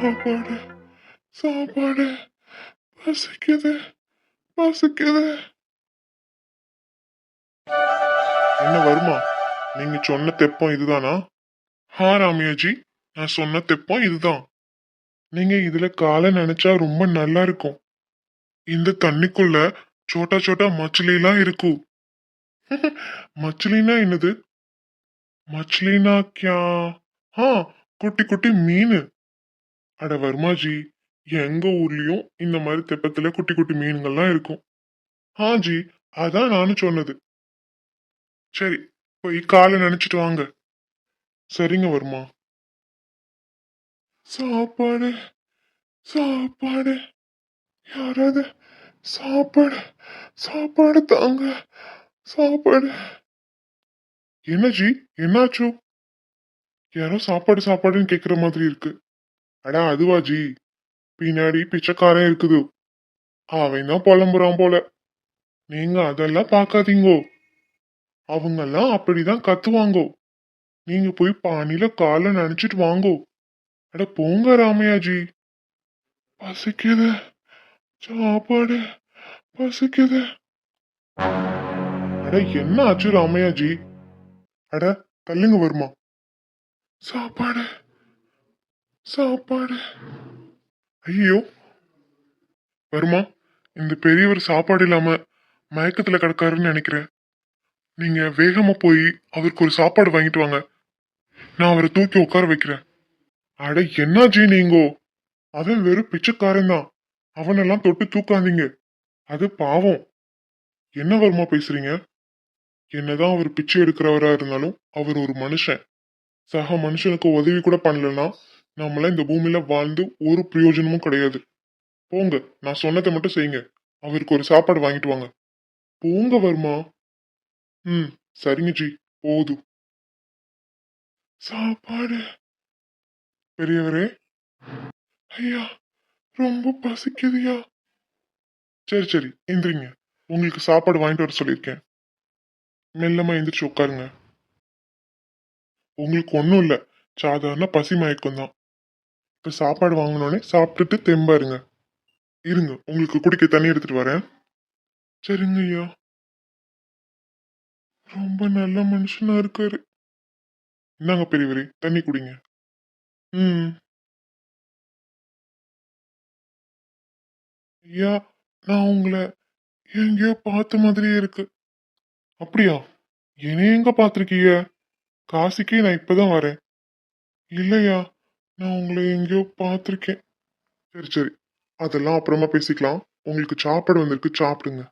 சாப்பாடு சாப்பாடு பசிக்குது பசிக்குது. என்ன வருமா? நீங்க சொன்ன தெப்பம் இதுதானா? ஹா ராமியாஜி நான் சொன்ன தெப்பம் இதுதான். நீங்க இதுல காலை நினைச்சா ரொம்ப நல்லா இருக்கும். இந்த தண்ணிக்குள்ள சோட்டா சோட்டா மச்சிலிலாம் இருக்கும் மச்சிலினா என்னது? மச்சிலினா கியா ஆ குட்டி குட்டி மீன். அட வர்மாஜி எங்க ஊர்லயும் இந்த மாதிரி தெப்பத்துல குட்டி குட்டி மீன்கள்லாம் இருக்கும். ஆ ஜி அதான் நானும் சொன்னது. சரி போய் காலை நினைச்சிட்டு வாங்க. சரிங்க வருமா. சாப்பாடு சாப்பாடு. யாராவது சாப்பாடு சாப்பாடு தாங்க சாப்பாடு. என்ன ஜி என்னாச்சு? யாரோ சாப்பாடு சாப்பாடுன்னு கேக்குற மாதிரி இருக்கு. அடா அதுவாஜி பின்னாடி பிச்சைக்காரன் இருக்குது. அவன் தான் புலம்புறான் போல. நீங்க அதெல்லாம் பார்க்காதீங்கோ. அவங்கெல்லாம் அப்படிதான் கத்துவாங்கோ. நீங்க போய் பானில காலை நினைச்சிட்டு வாங்கோ. அட போங்க ராமையாஜி பசிக்குது. சாப்பாடு. பசிக்குது. அட என்ன ஆச்சு ராமையாஜி அட தள்ளுங்க வருமா. சாப்பாடு. சாப்பாடு. ஐயோ வருமா? இந்த பெரியவர் சாப்பாடு இல்லாம மயக்கத்துல கிடக்காருன்னு நினைக்கிறேன். நீங்க வேகமா போய் அவருக்கு ஒரு சாப்பாடு வாங்கிட்டு வாங்க. நான் அவரை தூக்கி உட்கார வைக்கிறேன். அட என்னாச்சு நீங்கோ? அவன் வெறும் பிச்சைக்காரன் தான். அவனெல்லாம் தொட்டு தூக்காதீங்க. அது பாவம். என்ன வருமா பேசுறீங்க? என்னதான் அவர் பிச்சை எடுக்கிறவரா இருந்தாலும் அவர் ஒரு மனுஷன். சக மனுஷனுக்கு உதவி கூட பண்ணலன்னா நம்மளாம் இந்த பூமியில வாழ்ந்து ஒரு பிரயோஜனமும் கிடையாது. போங்க நான் சொன்னதை மட்டும் செய்யுங்க. அவருக்கு ஒரு சாப்பாடு வாங்கிட்டு வாங்க. போங்க வருமா. ம் சரிங்க ஜி. போதும். சாப்பாடு. பெரியவரே. ஐயா ரொம்ப பசிக்குதுயா. சரி சரி எந்திரிங்க. உங்களுக்கு சாப்பாடு வாங்கிட்டு வர சொல்லியிருக்கேன். மெல்லமா எந்திரிச்சு உட்காருங்க. உங்களுக்கு ஒன்றும் இல்லை. சாதாரண பசி மயக்கம் தான் இப்போ சாப்பாடு வாங்கினோடனே சாப்பிட்டுட்டு தெம்பாருங்க. இருங்க இருங்க உங்களுக்கு குடிக்க தண்ணி எடுத்துட்டு வரேன். சரிங்க ஐயா. ரொம்ப நல்ல மனுஷனா இருக்காரு. இந்தாங்க பெரியவரே தண்ணி குடிங்க. ம். ஐயா நான் உங்களை எங்கேயோ பார்த்த மாதிரியே இருக்கு. அப்படியா? என்னைய எங்க பார்த்துருக்கீங்க? காசிக்கே நான் இப்பதான் வரேன். இல்லையா? நான் உங்களை எங்கேயோ பார்த்துருக்கேன். சரி சரி. அதெல்லாம் அப்புறமா பேசிக்கலாம். உங்களுக்கு சாப்பாடு வந்திருக்கு சாப்பிடுங்க.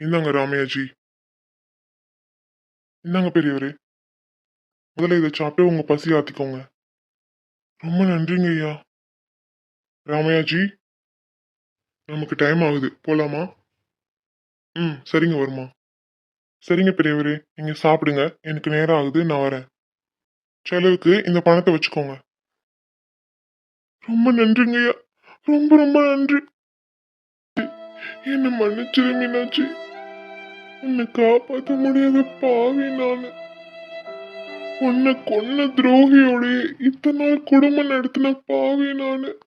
இந்தாங்க ராமையாஜி. இந்தாங்க பெரியவரே. முதல்ல இதை சாப்பிட்டு உங்க பசி ஆத்திக்கோங்க. ரொம்ப நன்றிங்க ஐயா. ராமையாஜி நமக்கு டைம் ஆகுது. போலாமா? ம் சரிங்க வருமா? சரிங்க பெரியவரே. நீங்க சாப்பிடுங்க. எனக்கு நேரம் ஆகுது. நான் வரேன். செலவுக்கு இந்த பணத்தை வச்சுக்கோங்க. ரொம்ப நன்றிங்க ஐயா. ரொம்ப ரொம்ப நன்றி. என்ன மன்னிச்சிரு மீனாட்சி. உன்னை காப்பாற்ற முடியாத பாவி நானு. உன்னை கொன்ன துரோகியோடைய இத்தனை நாள் குடும்பம் நடத்தின பாவி நானு.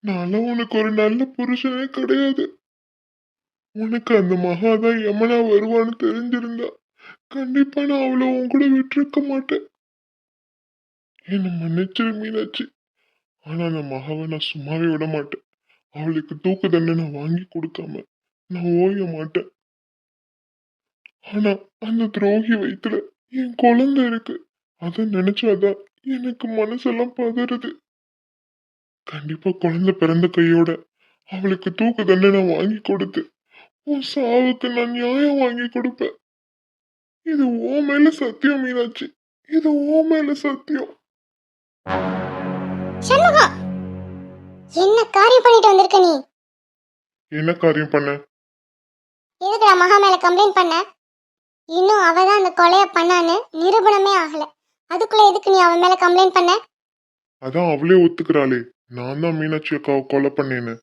நானும் உனக்கு ஒரு நல்ல புருஷனே கிடையாது. உனக்கு அந்த மகாதான் யமனா வருவான்னு தெரிஞ்சிருந்தா கண்டிப்பா நான் அவளை உன் கூட விட்டிருக்க மாட்டேன். என்ன மன்னிச்சிரு மீனாட்சி. ஆனா அந்த மகாவை நான் சும்மாவே விட மாட்டேன். அவளுக்கு தூக்கு தண்டனை வாங்கி கொடுக்காம நான் ஓய மாட்டேன். ஆனா அந்த துரோகி வயிற்றுல என் குழந்தை இருக்கு. அதை நினைச்சாதான் எனக்கு மனசெல்லாம் பதறுது. கண்டிப்பா குழந்தை பிறந்த கையோட அவளுக்கு தூக்கு தண்டனை வாங்கி கொடுத்து உன் சாவுக்கு நான் நியாயம் வாங்கி கொடுப்பேன். இது ஓ மேல சத்தியம் மீனாட்சி. இது ஓ மேல சத்தியம். சண்முகம் என்ன காரியம் பண்ணிட்டு வந்திருக்க நீ? என்ன காரியம் பண்ண? எதுக்குடா மகா மேல கம்ப்ளைண்ட் பண்ண? இன்னும் அவ தான் அந்த கொலைய பண்ணான்னு நிரூபணமே ஆகல. அதுக்குள்ள எதுக்கு நீ அவன் மேல கம்ப்ளைண்ட் பண்ண? அதான் அவளே ஒத்துக்கிறாளே. நான் தான் மீனாட்சி அக்காவை கொலை பண்ணேன்னு.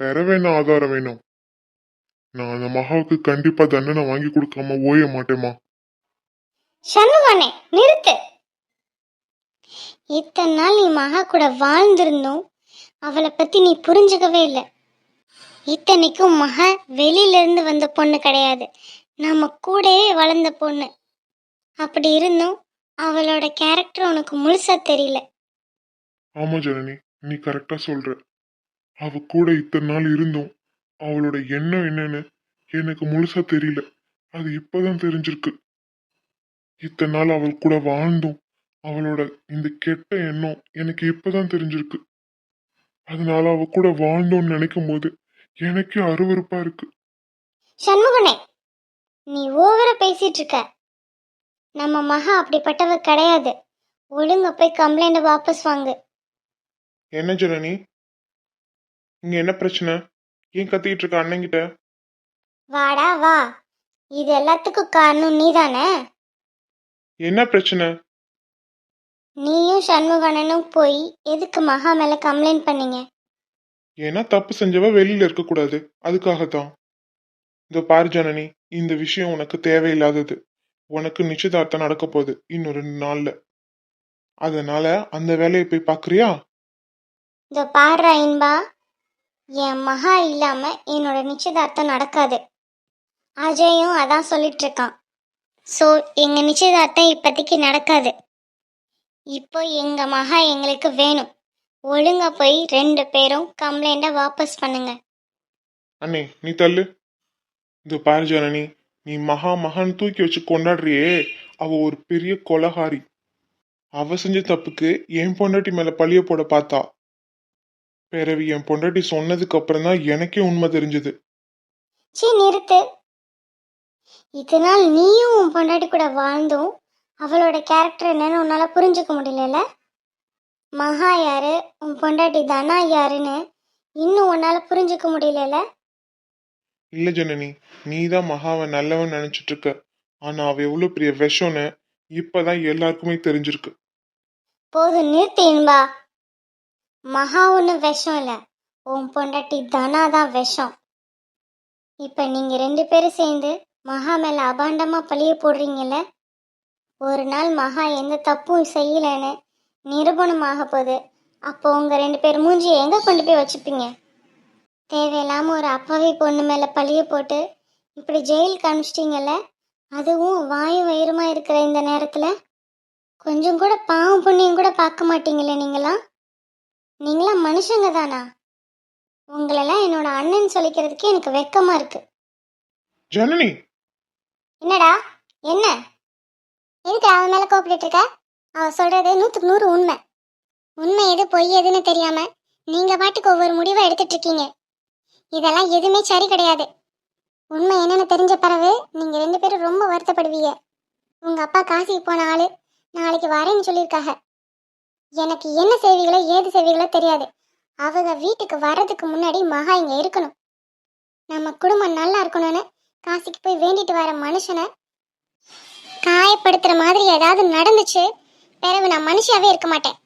பெற வேணும் ஆதாரம் வேணும். நான் அந்த மகாவுக்கு கண்டிப்பா தண்டனை வாங்கி கொடுக்காம ஓய மாட்டேமா சண்முகனே நிறுத்து! இத்தனை நாள் நீ மகா கூட வாழ்ந்திருந்தோம். அவளை பத்தி நீ புரிஞ்சுக்கவே இல்லை. இத்தனைக்கும் மகா வெளியில இருந்து வந்த பொண்ணு கிடையாது. நம்ம கூடவே வளர்ந்த பொண்ணு. அப்படி இருந்தும் அவளோட கேரக்டர் உனக்கு முழுசா தெரியல. ஆமா ஜனனி நீ கரெக்டா சொல்ற. அவ கூட இத்தனை நாள் இருந்தோம் அவளோட எண்ணம் என்னன்னு எனக்கு முழுசா தெரியல. அது இப்பதான் தெரிஞ்சிருக்கு. இத்தனை நாள் அவள் கூட வாழ்ந்தோம் அவளோட இந்த கெட்ட எண்ணம் எனக்கு இப்பதான் தெரிஞ்சிருக்கு. அதனால அவ கூட வாழ்ந்தோம்னு நினைக்கும் போது எனக்கே அருவருப்பா இருக்கு. சண்முகனே நீ ஓவரா பேசிட்டு இருக்க. நம்ம மகா அப்படிப்பட்டவ கிடையாது. ஒழுங்க போய் கம்ப்ளைண்ட் வாபஸ் வாங்கு. என்ன ஜனனி? இங்க என்ன பிரச்சனை? ஏன் கத்திட்டு இருக்க அண்ணன்கிட்ட? வாடா வா. இது எல்லாத்துக்கும் காரணம் நீதானே? என்ன பிரச்சனை? நீயும் சண்முகனனும் போய் எதுக்கு மகா மேல கம்ப்ளைண்ட் பண்ணீங்க? ஏன்னா தப்பு செஞ்சவ வெளியில இருக்க கூடாது அதுக்காகத்தான். இந்த பாரு ஜனனி இந்த விஷயம் உனக்கு தேவையில்லாதது. உனக்கு நிச்சயதார்த்தம் நடக்க போகுது இன்னும் ரெண்டு நாள்ல. அதனால அந்த வேலையை போய் பாக்குறியா? இந்த பாடுறா இன்பா என் மகா இல்லாம என்னோட நிச்சயதார்த்தம் நடக்காது. அஜயும் அதான் சொல்லிட்டு இருக்கான். ஸோ எங்க நிச்சயதார்த்தம் இப்போதைக்கு நடக்காது. இப்போ எங்க மகா எங்களுக்கு வேணும். ஒழுங்கா போய் ரெண்டு பேரும் கம்ப்ளைண்ட்டை வாபஸ் பண்ணுங்க. அண்ணே நீ தள்ளு. இந்த பாரு ஜனனி நீ மகா மகான் தூக்கி வச்சு கொண்டாடுறியே. அவ ஒரு பெரிய கொலகாரி. அவ செஞ்ச தப்புக்கு என் பொண்டாட்டி மேல பழிய போட பார்த்தா. பிறவி என் பொண்டாட்டி சொன்னதுக்கு அப்புறம் தான் எனக்கே உண்மை தெரிஞ்சது. சீ நிறுத்து. இதனால் நீயும் உன் பொண்டாட்டி கூட வாழ்ந்தும் அவளோட கேரக்டர் என்னன்னு உன்னால புரிஞ்சுக்க முடியலல்ல மகா யாரு? உன் பொண்டாட்டி தனா யாருன்னு இன்னும் உன்னால புரிஞ்சுக்க முடியலல்ல இல்ல ஜனனி நீ தான் மகாவை நல்லவன் நினைச்சிட்டு இருக்க ஆனா அவ எவ்வளவு பெரிய விஷம்னு இப்பதான் எல்லாருக்குமே தெரிஞ்சிருக்கு. போதும் நிறுத்து இன்பா. மகா ஒன்றும் விஷம் இல்லை. உன் பொண்டாட்டி தனா தான் விஷம். இப்போ நீங்கள் ரெண்டு பேரும் சேர்ந்து மகா மேலே அபாண்டமாக பழிய போடுறீங்கல்ல? ஒரு நாள் மகா எந்த தப்பும் செய்யலைன்னு நிரூபணமாக போகுது. அப்போ உங்கள் ரெண்டு பேர் மூஞ்சியை எங்கே கொண்டு போய் வச்சுப்பீங்க? தேவையில்லாமல் ஒரு அப்பாவி பொண்ணு மேலே பழிய போட்டு இப்படி ஜெயிலுக்கு அனுப்பிச்சிட்டிங்கல்ல? அதுவும் வாயும் வயிறுமா இருக்கிற இந்த நேரத்தில்? கொஞ்சம் கூட பாவம் புண்ணியம் கூட பார்க்க மாட்டீங்களே நீங்களாம் நீங்களாம் மனுஷங்க தானா? உங்களெல்லாம் என்னோட அண்ணன் சொல்லிக்கிறதுக்கு எனக்கு வெக்கமா இருக்கு. ஜனனி! என்னடா? என்ன? எதுக்கு அவன் மேலே கோப்பிட்டு இருக்க? அவ சொல்கிறது நூற்றுக்கு நூறு உண்மை. உண்மை எது பொய் எதுன்னு தெரியாமல் நீங்கள் பாட்டுக்கு ஒவ்வொரு முடிவை எடுத்துட்டு இருக்கீங்க. இதெல்லாம் எதுவுமே சரி கிடையாது. உண்மை என்னென்னு தெரிஞ்ச பிறகு நீங்கள் ரெண்டு பேரும் ரொம்ப வருத்தப்படுவீங்க. உங்கள் அப்பா காசிக்கு போன ஆள் நாளைக்கு வரேன்னு சொல்லியிருக்காங்க. எனக்கு என்ன செய்வீங்களோ ஏது செய்வீங்களோ தெரியாது. அவங்க வீட்டுக்கு வர்றதுக்கு முன்னாடி மகா இங்கே இருக்கணும். நம்ம குடும்பம் நல்லா இருக்கணும்னு காசிக்கு போய் வேண்டிட்டு வர மனுஷனை காயப்படுத்துற மாதிரி ஏதாவது நடந்துச்சு பிறகு நான் மனுஷியாவே இருக்க மாட்டேன்.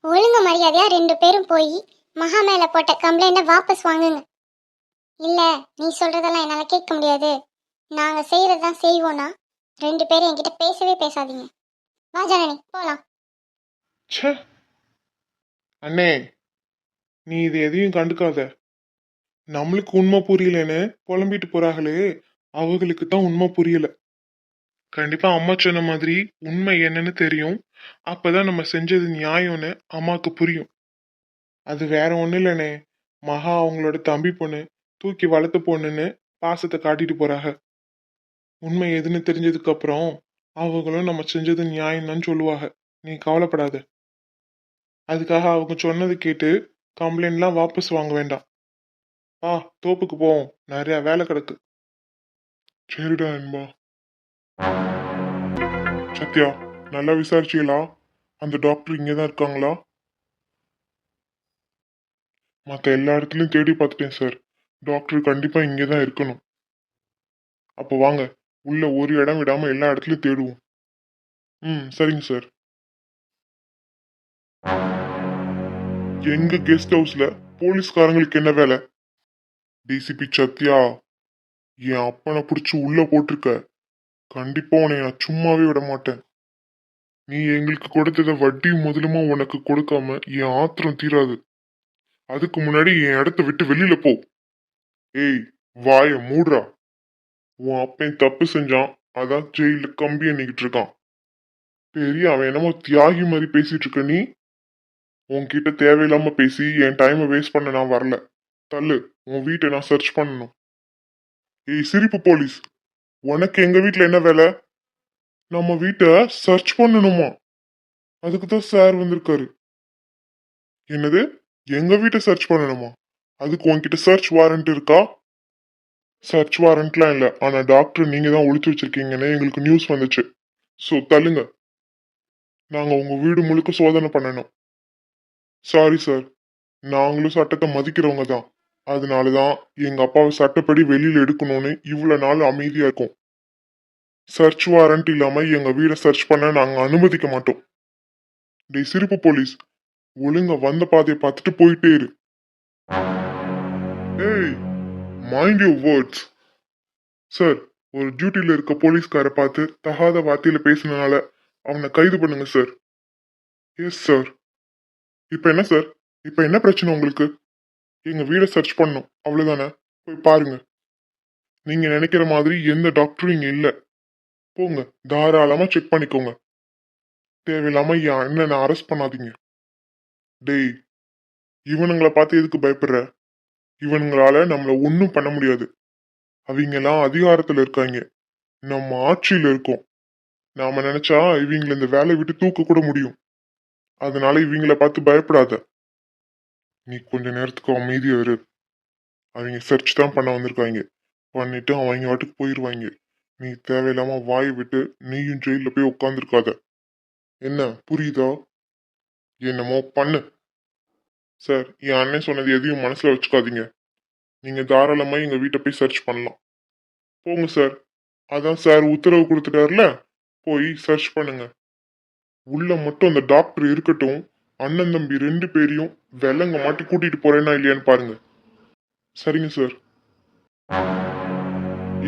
ஒழுங்கு மரியாதையா ரெண்டு பேரும் போய் மகா மேல போட்ட கம்ப்ளைண்ட்டை வாபஸ் வாங்குங்க. இல்ல நீ சொல்றதெல்லாம் என்னால கேட்க முடியாது. நாங்க செய்யறதுதான் செய்வோம்னா ரெண்டு பேரும் என்கிட்ட பேசவே பேசாதீங்க. வா ஜனனி போலாம். ச்சே. அண்ணே நீ இது எதையும் கண்டுக்காத. நம்மளுக்கு உண்மை புரியலன்னு புலம்பிட்டு போறாங்களே அவங்களுக்கு தான் உண்மை புரியல. கண்டிப்பா அம்மா சொன்ன மாதிரி உண்மை என்னன்னு தெரியும். அப்பதான் நம்ம செஞ்சது நியாயம்னு அம்மாவுக்கு புரியும். அது வேற ஒன்றும் இல்லைண்ணே. மகா அவங்களோட தம்பி பொண்ணு தூக்கி வளர்த்து பொண்ணுன்னு பாசத்தை காட்டிட்டு போறாங்க. உண்மை எதுன்னு தெரிஞ்சதுக்கு அப்புறம் அவங்களும் நம்ம செஞ்சது நியாயம் சொல்லுவாங்க. நீ கவலைப்படாத. அதுக்காக அவங்க சொன்னது கேட்டு கம்ப்ளைண்ட்லாம் வாபஸ் வாங்க வேண்டாம். ஆ தோப்புக்கு போவோம். நிறைய வேலை கிடக்கு. சரிடா அன்பா. சத்யா நல்லா விசாரிச்சீங்களா அந்த டாக்டர் இங்கே தான் இருக்காங்களா? மற்ற எல்லா இடத்துலையும் தேடி பார்த்துட்டேன் சார் டாக்டர் கண்டிப்பாக இங்கே தான் இருக்கணும். அப்போ வாங்க உள்ள ஒரு இடம் விடாமல் எல்லா இடத்துலையும் தேடுவோம். ம் சரிங்க சார் எங்க கெஸ்ட் ஹவுஸ்ல போலீஸ்காரங்களுக்கு என்ன வேலை? டிசிபி சத்யா என் அப்பனை பிடிச்சி உள்ள போட்டிருக்க. கண்டிப்பா உன்னை நான் சும்மாவே விட மாட்டேன். நீ எங்களுக்கு கொடுத்தத வட்டி முதலுமா உனக்கு கொடுக்காம என் ஆத்திரம் தீராது. அதுக்கு முன்னாடி என் இடத்த விட்டு வெளியில போ. ஏய் வாய மூடுறா உன் அப்பன் தப்பு செஞ்சான். அதான் ஜெயில கம்பி எண்ணிக்கிட்டு இருக்கான். பெரிய அவன் என்னமோ தியாகி மாதிரி பேசிட்டு இருக்க நீ? உன்கிட்ட தேவையில்லாம பேசி என் டைமை வேஸ்ட் பண்ண நான் வரல. தள்ளு. உன் வீட்டை நான் சர்ச் பண்ணணும். ஏய் சிரிப்பு போலீஸ். உனக்கு எங்க வீட்ல என்ன வேலை? நம்ம வீட்டை சர்ச் பண்ணணுமா? அதுக்கு தான் சார் வந்திருக்காரு. என்னது? எங்க வீட்டை சர்ச் பண்ணணுமா? அதுக்கு உன்கிட்ட சர்ச் வாரண்ட் இருக்கா? சர்ச் வாரண்ட்லாம் இல்லை. ஆனா டாக்டர் நீங்க தான் ஒழிச்சு வச்சிருக்கீங்கன்னு எங்களுக்கு நியூஸ் வந்துச்சு. ஸோ தள்ளுங்க. நாங்க உங்க வீடு முழுக்க சோதனை பண்ணணும். சாரி சார் நாங்களும் சட்டத்தை மதிக்கிறவங்க தான் அதனால தான் எங்க அப்பாவை சட்டப்படி வெளியில எடுக்கணும்னு இவ்வளவு நாள் அமைதியா இருக்கும். சர்ச் வாரண்ட் இல்லாம எங்க வீடை சர்ச் பண்ண நாங்க அனுமதிக்க மாட்டோம். டேய் சிரிப்பு போலீஸ். ஒழுங்க வந்த பாதையை பார்த்துட்டு போயிட்டே இரு. ஏய் மைண்ட் யூ வேர்ட்ஸ் சார் ஒரு டியூட்டியில் இருக்க போலீஸ்காரை பார்த்து தகாத வார்த்தையில பேசினால அவனை கைது பண்ணுங்க சார் எஸ் சார் இப்போ என்ன சார் இப்போ என்ன பிரச்சனை உங்களுக்கு? எங்க வீடை சர்ச் பண்ணும். அவ்வளவுதானே? போய் பாருங்க. நீங்க நினைக்கிற மாதிரி எந்த டாக்டரும் இங்க இல்ல. போங்க. தாராளமா செக் பண்ணிக்கோங்க. தேவையில்லாம என் அண்ணனை அரெஸ்ட் பண்ணாதீங்க. டேய் இவனுங்களை பார்த்து எதுக்கு பயப்படுற? இவனுங்களால நம்மள ஒன்றும் பண்ண முடியாது. அவங்கெல்லாம் அதிகாரத்தில் இருக்காங்க. நம்ம ஆட்சியில் இருக்கோம். நாம நினைச்சா இவங்களை இந்த வேலையை விட்டு தூக்க கூட முடியும். அதனால இவங்கள பார்த்து பயப்படாத. நீ கொஞ்ச நேரத்துக்கு அமைதியா இரு. அவங்க சர்ச் தான் பண்ண வந்திருக்காங்க. பண்ணிட்டு அவங்க வாட்டுக்கு போயிடுவாங்க நீ தேவையில்லாம வாய் விட்டு நீயும் ஜெயில போய் உட்காந்துருக்காத என்ன புரியுதா? என்னமோ பண்ணு. சார் என் அண்ணன் சொன்னது எதையும் மனசுல வச்சுக்காதீங்க. நீங்க தாராளமா எங்க வீட்டை போய் சர்ச் பண்ணலாம். போங்க சார் அதான் சார் உத்தரவு கொடுத்துட்டாருல? போய் சர்ச் பண்ணுங்க. உள்ள மட்டும் அந்த டாக்டர் இருக்கட்டும். அண்ணன் தம்பி ரெண்டு பேரையும் வெள்ளங்க மாட்டி கூட்டிட்டு போறேன்னா இல்லையான்னு பாருங்க. சரிங்க சார்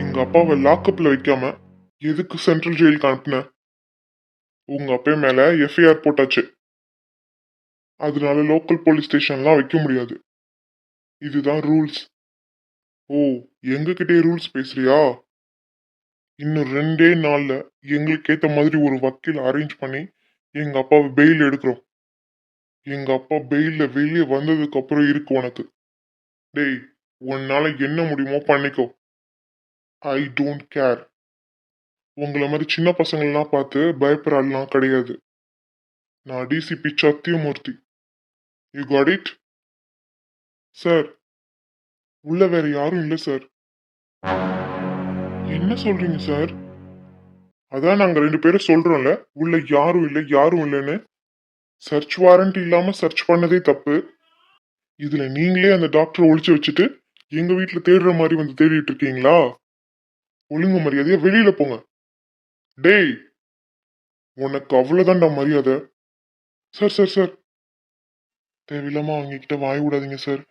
எங்க அப்பாவை லாக்அப்ல வைக்காம எதுக்கு சென்ட்ரல் ஜெயிலுக்கு அனுப்புன? உங்க அப்பா மேல எஃப்ஐஆர் போட்டாச்சு. அதனால லோக்கல் போலீஸ் ஸ்டேஷன்லாம் வைக்க முடியாது. இதுதான் ரூல்ஸ் ஓ எங்ககிட்டே ரூல்ஸ் பேசுறியா? இன்னும் ரெண்டே நாள்ல எங்களுக்கு ஏத்த மாதிரி ஒரு வக்கீல் அரேஞ்ச் பண்ணி எங்க அப்பாவை பெயில் எடுக்கிறோம். எங்க அப்பா பெயில்ல வெளியே வந்ததுக்கு அப்புறம் இருக்கு உனக்கு. டேய் உன்னால என்ன முடியுமோ பண்ணிக்கோ. ஐ டோன்ட் கேர் உங்களை மாதிரி சின்ன பசங்கள்லாம் பார்த்து பயப்படுறாள்லாம் கிடையாது. நான் DCP Sathyamoorthy. You got it sir உள்ள வேற யாரும் இல்லை சார் என்ன சொல்றீங்க சார் அதான் நாங்க ரெண்டு பேரும் சொல்றோம்ல உள்ள யாரும் இல்லை யாரும் இல்லைன்னு. சர்ச் வாரண்ட் இல்லாம சர்ச் பண்ணதே தப்பு. இதுல நீங்களே அந்த டாக்டரை ஒழிச்சு வச்சுட்டு எங்க வீட்டுல தேடுற மாதிரி வந்து தேடிட்டு இருக்கீங்களா? ஒழுங்கு மரியாதையா வெளியில போங்க. டேய் உனக்கு அவ்வளவுதான்டா மரியாதை. சார் சார் சார் தேவையில்லாம அவங்க கிட்ட வாய் விடாதீங்க சார்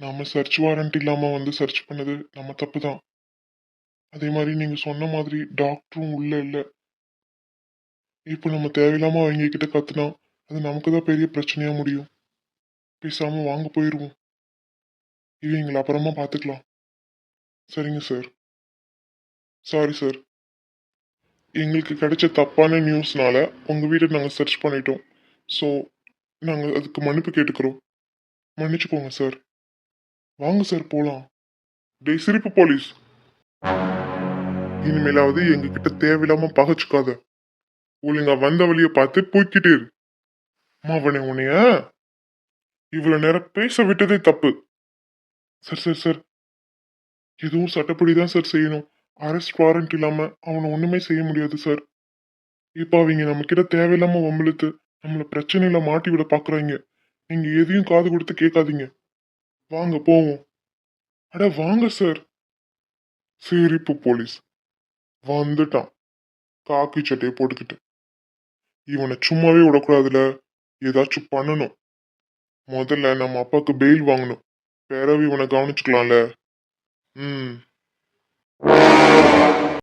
நாம சர்ச் வாரண்ட் இல்லாம வந்து சர்ச் பண்ணது நம்ம தப்பு தான் அதே மாதிரி நீங்க சொன்ன மாதிரி டாக்டரும் உள்ள இல்லை. இப்போ நம்ம தேவையில்லாம அவங்க கிட்ட கத்துனா அது நமக்கு தான் பெரிய பிரச்சனையா முடியும். பேசாம வாங்க போயிருவோம். இவங்களை அப்புறமா பார்த்துக்கலாம் சரிங்க சார் சாரி சார் எங்களுக்கு கிடைச்ச தப்பான நியூஸ்னால உங்கள் வீட்டை நாங்கள் சர்ச் பண்ணிட்டோம். ஸோ நாங்கள் அதுக்கு மன்னிப்பு கேட்டுக்கிறோம். மன்னிச்சுக்கோங்க சார் வாங்க சார் போகலாம் டே சிரிப்பு போலீஸ். இனிமேலாவது எங்ககிட்ட தேவையில்லாமல் பகச்சுக்காத. ஒழுங்கா வந்த வழியை பார்த்து போய்க்கிட்டே இரு. மாவனே உன்னைய இவ்வளவு நேரம் பேச விட்டதே தப்பு. Sir sir sir. எதுவும் சட்டப்படி தான் சார் செய்யணும். அரெஸ்ட் வாரண்ட் இல்லாம அவனை ஒண்ணுமே செய்ய முடியாது சார் இப்போ அவங்க நம்ம கிட்ட தேவையில்லாம வம்பிழுத்து நம்மள பிரச்சனையில மாட்டி விட பாக்குறாங்க. நீங்க எதையும் காது கொடுத்து கேட்காதீங்க. வாங்க போவோம். அட வாங்க சார் சிரிப்பு போலீஸ். வந்துட்டான். காக்கி சட்டையை போட்டுக்கிட்டு. இவனை சும்மாவே விடக்கூடாதுல. ஏதாச்சும் பண்ணணும். முதல்ல நம்ம அப்பாவுக்கு பெயில் வாங்கணும். பேரவை இவனை கவனிச்சுக்கலாம்ல. ம்.